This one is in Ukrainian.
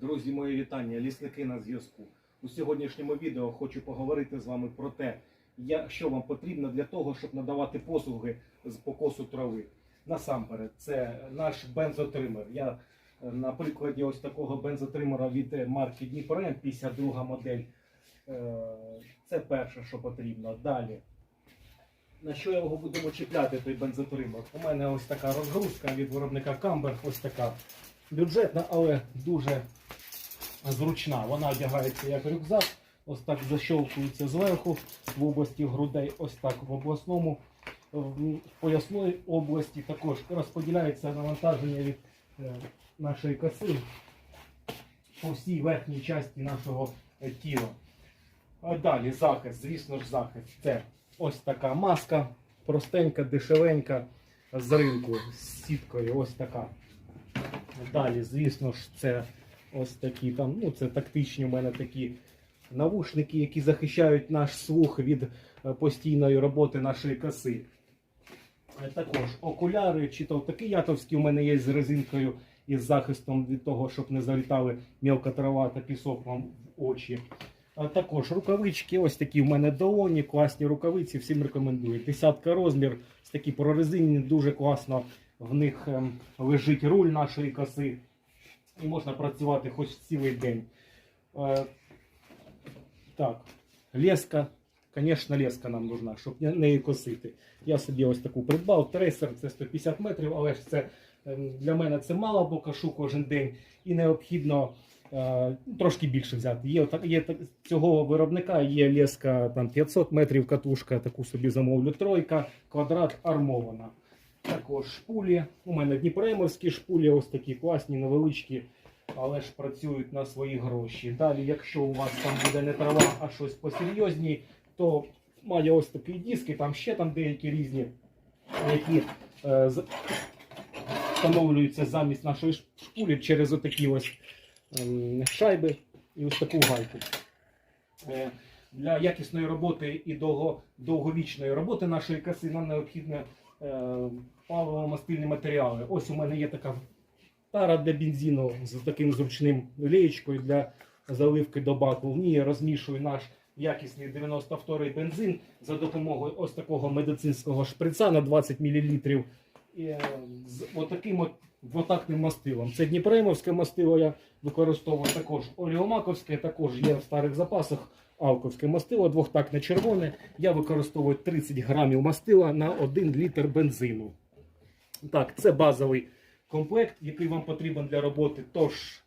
Друзі, мої вітання, лісники на зв'язку. У сьогоднішньому відео хочу поговорити з вами про те, що вам потрібно для того, щоб надавати послуги з покосу трави. Насамперед, це наш бензотример. Я е, на прикладі ось такого бензотримера від е, марки Дніпро 52 модель. Е, Це перше, що потрібно. Далі. На що його будемо чіпляти, той бензотример? У мене ось така розгрузка від виробника Камбер, ось така бюджетна, але дуже зручна. Вона одягається як рюкзак, ось так защовкується зверху в області грудей, ось так в обласному, в поясної області також розподіляється навантаження від е, нашої коси по всій верхній часті нашого е, тіла. А далі захист, звісно ж, захист. Це ось така маска, простенька, дешевенька з ринку з сіткою. Ось така. Далі, звісно ж, це ось такі там, ну це тактичні у мене такі навушники, які захищають наш слух від е, постійної роботи нашої коси. Е, Також окуляри, чи то такі ятовські у мене є з резинкою і з захистом від того, щоб не залітали мілка трава та пісок вам в очі. А також рукавички, ось такі в мене долоні, класні рукавиці, всім рекомендую. Десятка розмір, такі прорезинені, дуже класно. В них ем, лежить руль нашої коси. І можна працювати хоч цілий день. Е, так, леска. Звісно, леска нам нужна, щоб не- нею косити. Я собі ось таку придбав. Трейсер це 150 метрів, але ж це ем, для мене це мало, бо кашу кожен день. І необхідно е, трошки більше взяти. Є, є цього виробника, є леска там 500 метрів катушка, таку собі замовлю. Тройка, квадрат армована. Також шпулі. У мене дніпремовські шпулі, ось такі класні, невеличкі, але ж працюють на свої гроші. Далі, якщо у вас там буде не трава, а щось посерйозні, то має ось такі диски, там ще там деякі різні, які е, встановлюються замість нашої шпулі через отакі ось ем, шайби і ось таку гайку. Е, Для якісної роботи і довго, довговічної роботи нашої коси нам необхідно е, паливо-мастильні матеріали. Ось у мене є така тара для бензину з таким зручним леєчкою для заливки до баку. В ній я розмішую наш якісний 92-й бензин за допомогою ось такого медицинського шприца на 20 мл. Е, з отаким от двотактним мастилом. Це Дніпремовське мастило я використовую також оліомаковське, також є в старих запасах алковське мастило, двохтактне червоне. Я використовую 30 грамів мастила на 1 літр бензину. Так, це базовий комплект, який вам потрібен для роботи. Тож